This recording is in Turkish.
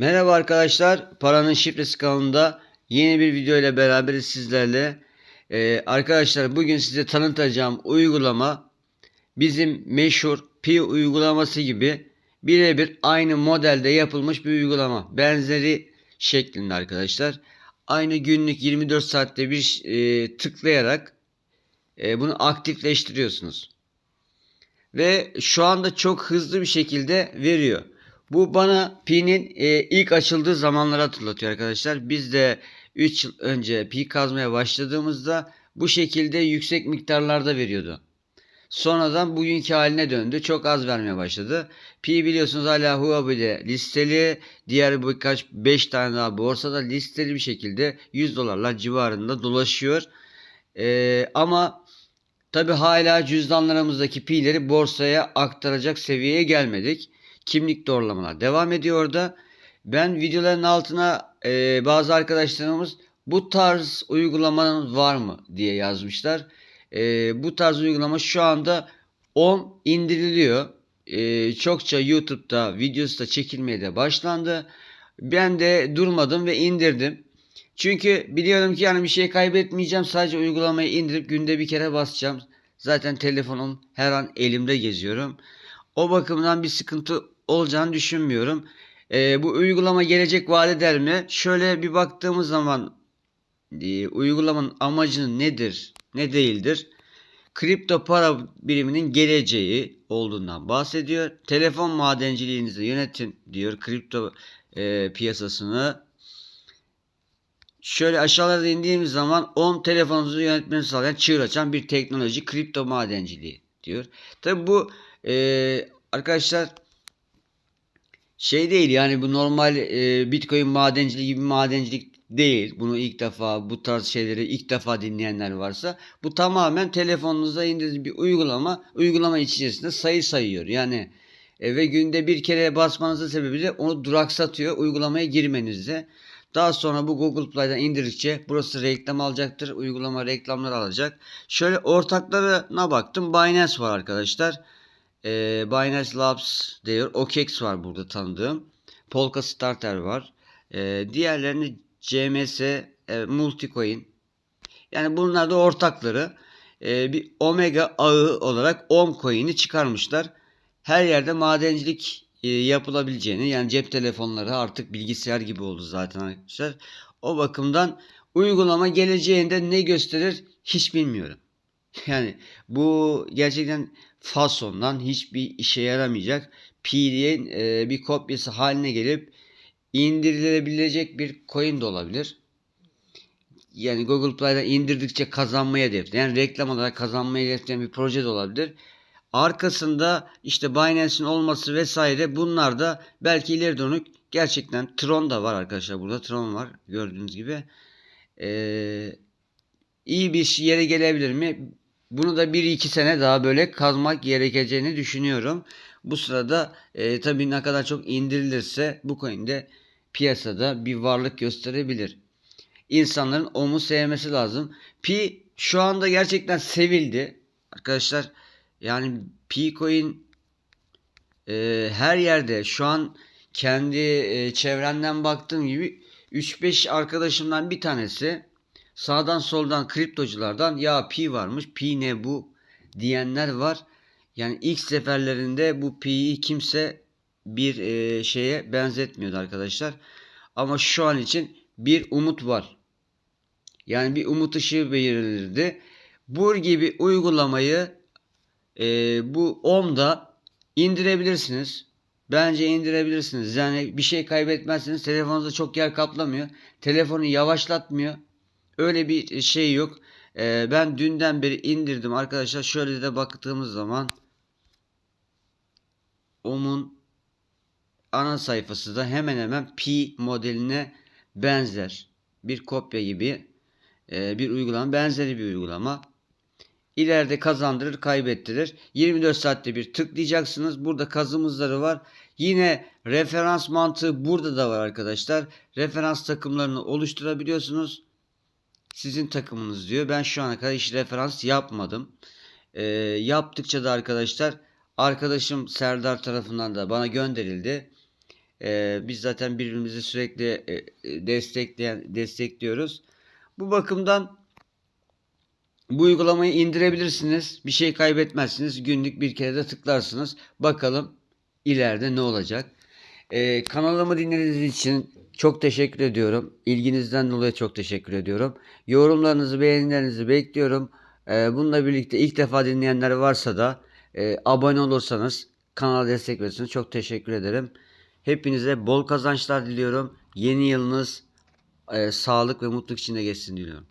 Merhaba arkadaşlar. Paranın Şifresi kanalında yeni bir video ile beraberiz sizlerle. Ee, arkadaşlar bugün size tanıtacağım uygulama bizim meşhur Pi uygulaması gibi birebir aynı modelde yapılmış bir uygulama. Benzeri şeklinde arkadaşlar. Aynı günlük 24 saatte bir e, tıklayarak e, bunu aktifleştiriyorsunuz. Ve şu anda çok hızlı bir şekilde veriyor. Bu bana Pi'nin e, ilk açıldığı zamanları hatırlatıyor arkadaşlar. Biz de 3 yıl önce Pi kazmaya başladığımızda bu şekilde yüksek miktarlarda veriyordu. Sonradan bugünkü haline döndü. Çok az vermeye başladı. Pi biliyorsunuz hala Huobi'de listeli. Diğer birkaç 5 tane daha borsada listeli bir şekilde 100 dolarlar civarında dolaşıyor. Ee, ama tabi hala cüzdanlarımızdaki pi'leri borsaya aktaracak seviyeye gelmedik. Kimlik doğrulamalar devam ediyor orada. Ben videoların altına e, bazı arkadaşlarımız bu tarz uygulamanın var mı diye yazmışlar. E, bu tarz uygulama şu anda 10 indiriliyor. E, çokça YouTube'da videosu da çekilmeye de başlandı. Ben de durmadım ve indirdim. Çünkü biliyorum ki yani bir şey kaybetmeyeceğim. Sadece uygulamayı indirip günde bir kere basacağım. Zaten telefonum her an elimde geziyorum. O bakımdan bir sıkıntı olacağını düşünmüyorum. E, bu uygulama gelecek vaat eder mi? Şöyle bir baktığımız zaman e, uygulamanın amacı nedir, ne değildir? Kripto para biriminin geleceği olduğundan bahsediyor. Telefon madenciliğinizi yönetin diyor kripto e, piyasasını. Şöyle aşağılara indiğimiz zaman 10 telefonunuzu yönetmeni sağlayan çığır açan bir teknoloji kripto madenciliği diyor. Tabi bu e, arkadaşlar şey değil yani bu normal e, Bitcoin madenciliği gibi madencilik değil. Bunu ilk defa bu tarz şeyleri ilk defa dinleyenler varsa bu tamamen telefonunuza indirdiğiniz bir uygulama. Uygulama içerisinde sayı sayıyor. Yani e, ve günde bir kere basmanızın sebebi de onu duraksatıyor uygulamaya girmenizde. Daha sonra bu Google Play'den indirdikçe burası reklam alacaktır. Uygulama reklamları alacak. Şöyle ortaklarına baktım. Binance var arkadaşlar. E, Binance Labs diyor. OKEx var burada tanıdığım. Polka Starter var. E, diğerlerini CMS, e, Multicoin. Yani bunlar da ortakları. E, bir Omega ağı olarak Omcoin'i çıkarmışlar. Her yerde madencilik e, yapılabileceğini yani cep telefonları artık bilgisayar gibi oldu zaten arkadaşlar. O bakımdan uygulama geleceğinde ne gösterir hiç bilmiyorum. Yani bu gerçekten fasondan hiçbir işe yaramayacak PD'nin e, bir kopyası haline gelip indirilebilecek bir coin de olabilir. Yani Google Play'den indirdikçe kazanmayı hedefleyen, reklam olarak kazanmayı hedefleyen bir proje de olabilir. Arkasında işte Binance'in olması vesaire bunlar da belki ileri dönük gerçekten Tron da var arkadaşlar burada Tron var gördüğünüz gibi. Ee, iyi bir yere gelebilir mi? Bunu da 1-2 sene daha böyle kazmak gerekeceğini düşünüyorum. Bu sırada e, tabii ne kadar çok indirilirse bu coin de piyasada bir varlık gösterebilir. İnsanların onu sevmesi lazım. Pi şu anda gerçekten sevildi. Arkadaşlar yani Pi coin e, her yerde şu an kendi e, çevremden baktığım gibi 3-5 arkadaşımdan bir tanesi sağdan soldan kriptoculardan ya pi varmış pi ne bu diyenler var. Yani ilk seferlerinde bu pi'yi kimse bir e, şeye benzetmiyordu arkadaşlar. Ama şu an için bir umut var. Yani bir umut ışığı belirlenirdi. Bu gibi uygulamayı e, bu OM'da indirebilirsiniz. Bence indirebilirsiniz. Yani bir şey kaybetmezsiniz. Telefonunuzda çok yer kaplamıyor. Telefonu yavaşlatmıyor. Öyle bir şey yok. Ee, ben dünden beri indirdim arkadaşlar. Şöyle de baktığımız zaman OM'un ana sayfası da hemen hemen Pi modeline benzer. Bir kopya gibi e, bir uygulama. Benzeri bir uygulama. İleride kazandırır, kaybettirir. 24 saatte bir tıklayacaksınız. Burada kazımızları var. Yine referans mantığı burada da var arkadaşlar. Referans takımlarını oluşturabiliyorsunuz sizin takımınız diyor. Ben şu ana kadar hiç referans yapmadım. E, yaptıkça da arkadaşlar arkadaşım Serdar tarafından da bana gönderildi. Ee, biz zaten birbirimizi sürekli e, e, destekleyen destekliyoruz. Bu bakımdan bu uygulamayı indirebilirsiniz. Bir şey kaybetmezsiniz. Günlük bir kere de tıklarsınız. Bakalım ileride ne olacak. Ee, kanalımı dinlediğiniz için çok teşekkür ediyorum. İlginizden dolayı çok teşekkür ediyorum. Yorumlarınızı, beğenilerinizi bekliyorum. Ee, bununla birlikte ilk defa dinleyenler varsa da e, abone olursanız kanala destek verirsiniz. Çok teşekkür ederim. Hepinize bol kazançlar diliyorum. Yeni yılınız e, sağlık ve mutluluk içinde geçsin diliyorum.